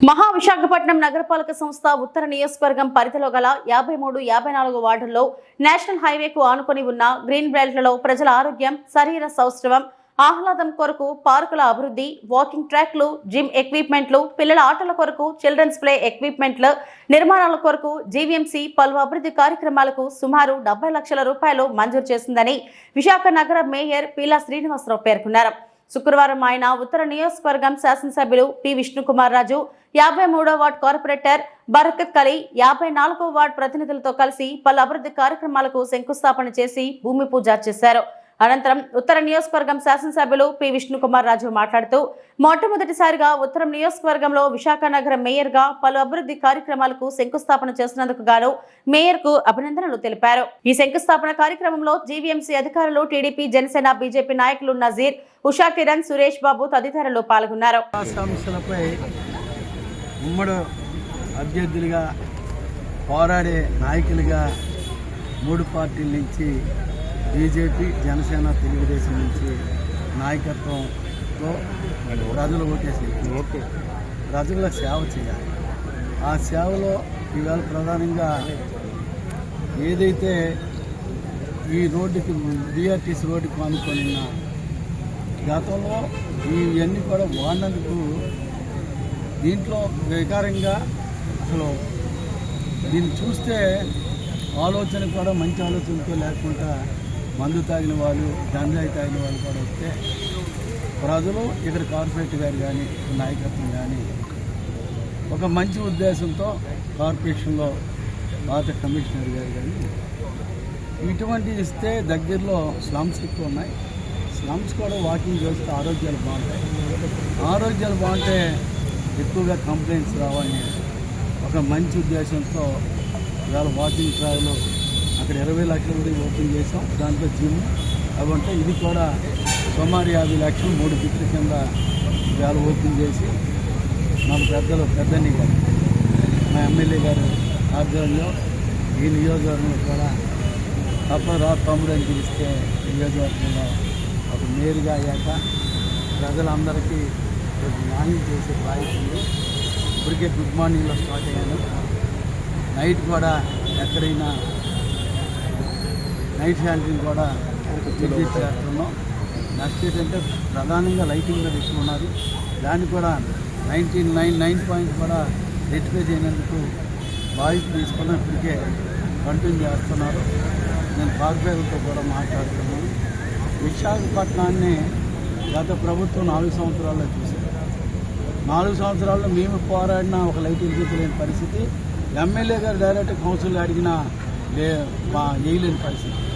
మహా విశాఖపట్నం నగరపాలక సంస్థ ఉత్తర నియోజకవర్గం పరిధిలో గల యాభై మూడు యాభై నాలుగు వార్డుల్లో నేషనల్ హైవేకు ఆనుకొని ఉన్న గ్రీన్ బెల్ట్లలో ప్రజల ఆరోగ్యం శరీర సౌష్ఠవం ఆహ్లాదం కొరకు పార్కుల అభివృద్ధి వాకింగ్ ట్రాక్లు జిమ్ ఎక్విప్మెంట్లు పిల్లల ఆటల కొరకు చిల్డ్రన్స్ ప్లే ఎక్విప్మెంట్ల నిర్మాణాల కొరకు జీవీఎంసీ పలు అభివృద్ధి కార్యక్రమాలకు సుమారు డెబ్బై లక్షల రూపాయలు మంజూరు చేసిందని విశాఖ నగర మేయర్ పీలా శ్రీనివాసరావు పేర్కొన్నారు. శుక్రవారం ఆయన ఉత్తర నియోజకవర్గం శాసనసభ్యులు పి. విష్ణుకుమార్ రాజు యాభై మూడో వార్డ్ కార్పొరేటర్ బరకత్ కలీ యాభై నాలుగో వార్డ్ ప్రతినిధులతో కలిసి పలు అభివృద్ధి కార్యక్రమాలకు శంకుస్థాపన చేసి భూమి పూజ చేశారు. అనంతరం ఉత్తర నియోజకవర్గం శాసనసభ్యులు పి విష్ణుకుమార్ రాజు మాట్లాడుతూ మొట్టమొదటిసారిగా ఉత్తరం నియోజకవర్గంలో విశాఖ నగరం మేయర్గా పలు అభివృద్ధి కార్యక్రమాలకు శంకుస్థాపన చేసినందుకు గాను మేయర్కు అభినందనలు తెలిపారు. ఈ శంకుస్థాపన కార్యక్రమంలో జీవీఎంసీ అధికారులు టీడీపీ జనసేన బీజేపీ నాయకులు నజీర్ ఉషా కిరణ్ సురేష్ బాబు తదితరులు పాల్గొన్నారు. ఉమ్మడి అభ్యర్థులుగా పోరాడే నాయకులుగా మూడు పార్టీల నుంచి బీజేపీ జనసేన తెలుగుదేశం నుంచి నాయకత్వంతో ప్రజలు ఓటేసి ప్రజల సేవ చేయాలి. ఆ సేవలో ఇవాళ ప్రధానంగా ఏదైతే ఈ రోడ్డుకి బీఆర్టీసీ రోడ్డుకి అనుకొని ఉన్న గతంలో ఇవన్నీ కూడా వాడినందుకు దీంట్లో వికారంగా అసలు దీన్ని చూస్తే ఆలోచన కూడా మంచి ఆలోచనతో లేకుండా మందు తాగిన వాళ్ళు గంజాయి తాగిన వాళ్ళు కూడా వస్తే ప్రజలు ఇక్కడ కార్పొరేట్ గారు కానీ నాయకత్వం కానీ ఒక మంచి ఉద్దేశంతో కార్పొరేషన్లో పాత కమిషనర్ గారు కానీ ఇటువంటి ఇస్తే దగ్గరలో స్లమ్స్ ఎక్కువ ఉన్నాయి. స్లమ్స్ కూడా వాకింగ్ చేస్తే ఆరోగ్యాలు బాగుంటాయి. ఆరోగ్యాలు బాగుంటే ఎక్కువగా కంప్లైంట్స్ రావని ఒక మంచి ఉద్దేశంతో ఇవాళ వాకింగ్ ట్రావెల్ అక్కడ ఇరవై లక్షలు కూడా ఓపెన్ చేసాం దాంట్లో జిమ్ అవంటే ఇది కూడా సుమారు యాభై లక్షలు మూడు ఫిట్ల కింద వేలు ఓపెన్ చేసి మన పెద్దలు పెద్దని గారు మా ఎమ్మెల్యే గారు ఆధ్వర్యంలో ఈ నియోజకవర్గంలో కూడా తప్పరా తమ్ముడు అని పిలిస్తే నియోజకవర్గంలో ఒక మేరుగా అయ్యాక ప్రజలందరికీ ఒక న్యాయం చేసే బాధ్యత ఉంది. ఇప్పటికే గుడ్ మార్నింగ్లో స్టార్ట్ అయ్యాను. నైట్ కూడా ఎక్కడైనా నైట్ శాంతిని కూడా విద్యుత్ చేస్తున్నాం. నెక్స్ట్ ఏంటంటే ప్రధానంగా లైటింగ్ మీద ఎక్కువ ఉన్నది దాన్ని కూడా నైన్టీన్ నైన్ నైన్ పాయింట్ కూడా రెట్టిఫై చేయనందుకు బాధ్యత తీసుకుని ఇప్పటికే కంటిన్యూ చేస్తున్నారు. నేను కార్పొరేటర్తో కూడా మాట్లాడుతున్నాను. విశాఖపట్నాన్ని గత ప్రభుత్వం నాలుగు సంవత్సరాల్లో చూశారు. నాలుగు సంవత్సరాల్లో మేము పోరాడిన ఒక లైట్ లేని పరిస్థితి. ఎమ్మెల్యే గారు డైరెక్ట్ కౌన్సిల్ అడిగినా లే మా వేయలేని పరిస్థితి.